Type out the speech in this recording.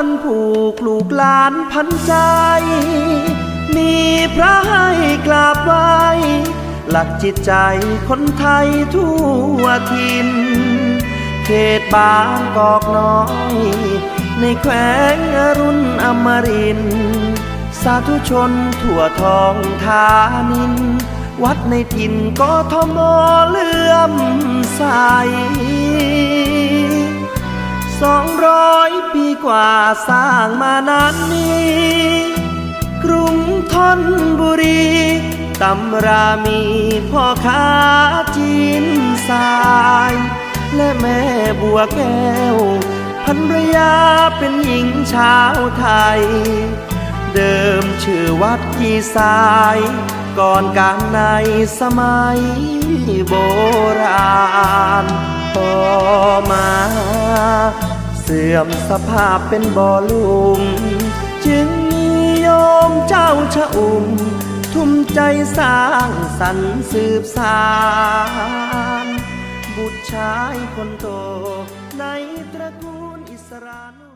านผูกลูกหลานพันใจ มีพระให้กราบไหว้หลักจิตใจคนไทยทั่วทิน เขตบางกอกน้อย ในแขวงอรุณอมริน สาธุชนทั่วทองทานิน วัดในถิ่นกทมเลื่อมใสสองร้อย กว่าสร้างมานานนี้ กรุงธนบุรีตำรามีพ่อค้าจีนสาย และแม่บัวแก้วภรรยาเป็นหญิงชาวไทย เดิมชื่อวัดยี่สาย ก่อนการในสมัยโบราณ สื่อมสภาพเป็นบ่อหลุม จึงนิยมเจ้าชะอุ่ม ทุ่มใจสร้างสรรสืบสารบุตรชายคนโตในตระกูลอิสรานุ